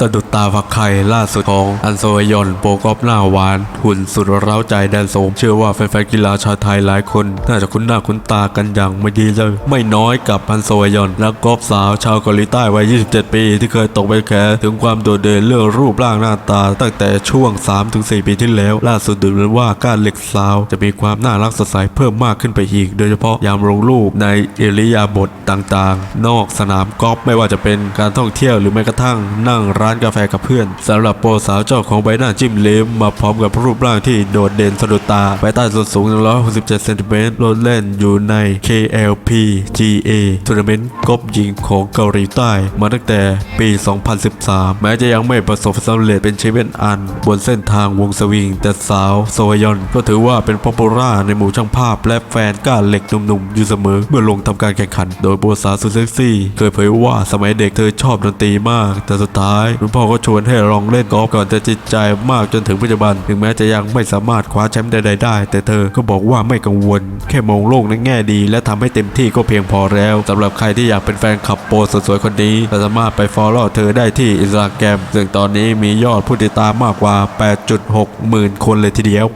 สะดุดตาฝักไข่ล่าสุดของอันโซยอนโปกอฟหน้าหวาน หุ่นสุดเร้าใจแดนโสมเชื่อว่าแฟนๆกีฬาชาวไทยหลายคน น่าจะคุ้นหน้าคุ้นตากันอย่างไม่ดีเลย ไม่น้อยกับอันโซยอนนักกอล์ฟสาวชาวเกาหลีใต้วัย 27 ปี ที่เคยตกเป็นแขถึงความโดดเด่นเรื่องรูปร่างหน้าตา ตั้งแต่ช่วง 3-4 ปีที่แล้ว ล่าสุดดูเหมือนว่าก้านเหล็กสาว จะมีความน่ารักสดใสเพิ่มมากขึ้นไปอีก โดยเฉพาะยามลงรูปในเอริยาบถต่างๆ นอกสนามกอล์ฟไม่ว่าจะเป็นการท่องเที่ยวหรือแม้กระทั่งนั่งร้านานกาแฟกับเพื่อนสำหรับโปรสาวเจ้าของใบหน้าจิ้มเลิ้มมาพร้อมกับรูปร่างที่โดดเด่นสะดุดตาภายใต้ส่วนสูง 167 เซนติเมตรโลดเล่นอยู่ใน KLPGA ทัวร์นาเมนต์กอล์ฟหญิงของเกาหลีใต้ มาตั้งแต่ปี 2013 แม้จะยังไม่ประสบสำเร็จเป็นแชมเปี้ยนอัน บนเส้นทางวงสวิง แต่สาวโซยอน ก็ถือว่าเป็นป๊อปปูล่าในหมู่ช่างภาพและแฟนก้าเหล็กหนุ่มๆ อยู่เสมอเมื่อลงทำการแข่งขัน โดยโบสาวสุดเซ็กซี่ เคยเผยว่าสมัยเด็กเธอชอบดนตรีมาก แต่สุดท้ายคุณพ่อก็ชวนให้ลองเล่นกอล์ฟก่อนจะจิตใจมากจนถึงปัจจุบัน ถึงแม้จะยังไม่สามารถคว้าแชมป์ใดๆได้ แต่เธอก็บอกว่าไม่กังวล แค่มองโลกในแง่ดี และทำให้เต็มที่ก็เพียงพอแล้วสำหรับใครที่อยากเป็นแฟนคลับโปรสวยๆคนนี้ก็สามารถไปฟอลโล่เธอได้ที่อินสตาแกรมซึ่งตอนนี้มียอดผู้ติดตามมากกว่า 8.6 หมื่นคนเลยทีเดียว